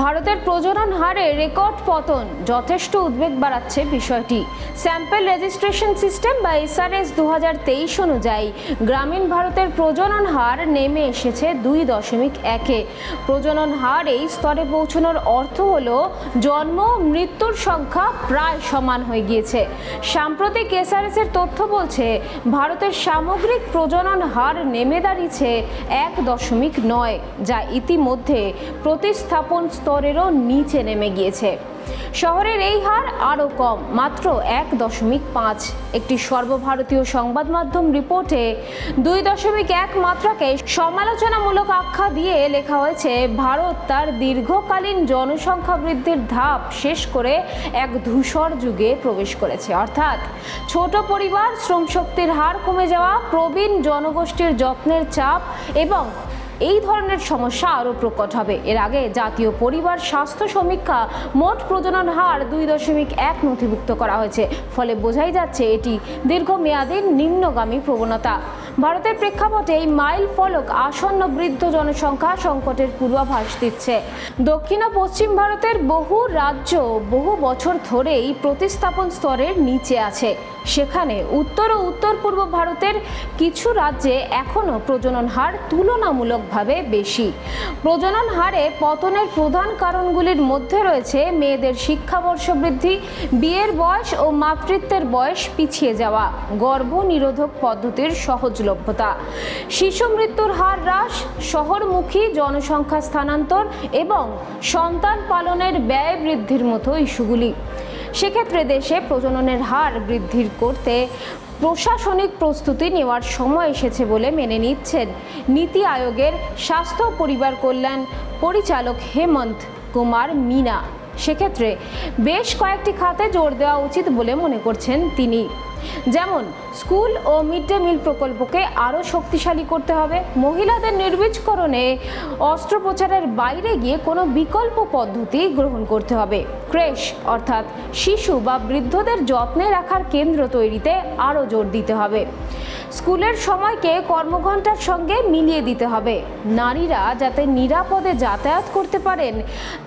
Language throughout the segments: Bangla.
ভারতের প্রজনন হারে রেকর্ড পতন। যথেষ্ট উদ্বেগ বাড়াচ্ছে বিষয়টি। স্যাম্পল রেজিস্ট্রেশন সিস্টেম বা এসআরএস দু তেইশ অনুযায়ী গ্রামীণ ভারতের প্রজনন হার নেমে এসেছে দুই দশমিক একে। প্রজনন হার এই স্তরে পৌঁছানোর অর্থ হল জন্ম, মৃত্যুর সংখ্যা প্রায় সমান হয়ে গিয়েছে। সাম্প্রতিক এসআরএস এর তথ্য বলছে, ভারতের সামগ্রিক প্রজনন হার নেমে দাঁড়িয়েছে এক দশমিক নয়, যা ইতিমধ্যে প্রতিস্থাপন স্তরেরও নিচে নেমে গিয়েছে। শহরের এই হার আরও কম, মাত্র এক দশমিক পাঁচ। একটি সর্বভারতীয় সংবাদ মাধ্যম রিপোর্টে দুই দশমিক এক মাত্রাকে সমালোচনামূলক আখ্যা দিয়ে লেখা হয়েছে, ভারত তার দীর্ঘকালীন জনসংখ্যা বৃদ্ধির ধাপ শেষ করে এক ধূসর যুগে প্রবেশ করেছে। অর্থাৎ ছোট পরিবার শ্রমশক্তির হার কমে যাওয়া, প্রবীণ জনগোষ্ঠীর যত্নের চাপ এবং এই ধরনের সমস্যা আরও প্রকট হবে। এর আগে জাতীয় পরিবার স্বাস্থ্য সমীক্ষা মোট প্রজনন হার দুই দশমিক এক নথিভুক্ত করা হয়েছে। ফলে বোঝাই যাচ্ছে এটি দীর্ঘমেয়াদী নিম্নগামী প্রবণতা। ভারতের প্রেক্ষাপটে এই মাইল ফলক আসন্ন বৃদ্ধ জনসংখ্যা সংকটের পূর্বাভাস দিচ্ছে। দক্ষিণ ও পশ্চিম ভারতের বহু রাজ্য বহু বছর ধরেই প্রতিস্থাপন স্তরের নিচে আছে। সেখানে উত্তর ও উত্তর পূর্ব ভারতের কিছু রাজ্যে এখনও প্রজনন হার তুলনামূলকভাবে বেশি। প্রজনন হারে পতনের প্রধান কারণগুলির মধ্যে রয়েছে মেয়েদের শিক্ষাবর্ষ বৃদ্ধি, বিয়ের বয়স ও মাতৃত্বের বয়স পিছিয়ে যাওয়া, গর্ভ নিরোধক পদ্ধতির সহজলভ্যতা। শিশু মৃত্যুর হার হ্রাস, শহরমুখী জনসংখ্যা স্থানান্তর এবং সন্তান পালনের ব্যয় বৃদ্ধির মতো ইস্যুগুলি। সেক্ষেত্রে দেশে প্রজননের হার বৃদ্ধির করতে প্রশাসনিক প্রস্তুতি নেওয়ার সময় এসেছে বলে মেনে নিচ্ছেন নীতি আয়োগের স্বাস্থ্য পরিবার কল্যাণ পরিচালক হেমন্ত কুমার মিনা। সেক্ষেত্রে বেশ কয়েকটি খাতে জোর দেওয়া উচিত বলে মনে করছেন তিনি। যেমন, স্কুল ও মিড ডে মিল প্রকল্পকে আরও শক্তিশালী করতে হবে। মহিলাদের নির্বীজকরণে অস্ত্রোপচারের বাইরে গিয়ে কোনো বিকল্প পদ্ধতি গ্রহণ করতে হবে। ক্রেশ, অর্থাৎ শিশু বা বৃদ্ধদের যত্নে রাখার কেন্দ্র তৈরিতে আরও জোর দিতে হবে। স্কুলের সময়কে কর্মঘণ্টার সঙ্গে মিলিয়ে দিতে হবে। নারীরা যাতে নিরাপদে যাতায়াত করতে পারেন,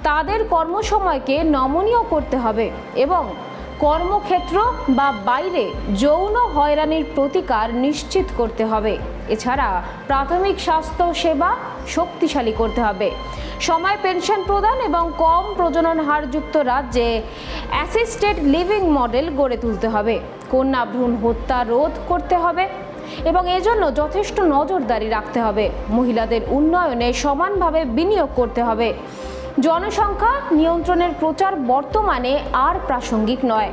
তাদের কর্মসময়কে নমনীয় করতে হবে এবং কর্মক্ষেত্র বা বাইরে যৌন হয়রানির প্রতিকার নিশ্চিত করতে হবে। এছাড়া প্রাথমিক স্বাস্থ্য সেবা শক্তিশালী করতে হবে। সময় পেনশন প্রদান এবং কম প্রজনন হারযুক্ত রাজ্যে অ্যাসিস্টেড লিভিং মডেল গড়ে তুলতে হবে। কন্যা ভ্রূণ হত্যা রোধ করতে হবে এবং এজন্য যথেষ্ট নজরদারি রাখতে হবে। মহিলাদের উন্নয়নে সমানভাবে বিনিয়োগ করতে হবে। জনসংখ্যা নিয়ন্ত্রণের প্রচার বর্তমানে আর প্রাসঙ্গিক নয়।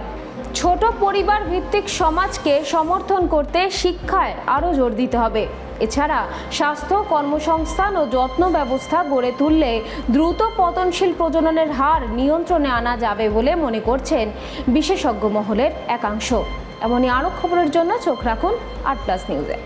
ছোট পরিবার ভিত্তিক সমাজকে সমর্থন করতে শিক্ষায় আরও জোর দিতে হবে। এছাড়া স্বাস্থ্য, কর্মসংস্থান ও যত্ন ব্যবস্থা গড়ে তুললে দ্রুত পতনশীল প্রজননের হার নিয়ন্ত্রণে আনা যাবে বলে মনে করছেন বিশেষজ্ঞ মহলের একাংশ। এমনই আরও খবরের জন্য চোখ রাখুন আট প্লাস নিউজে।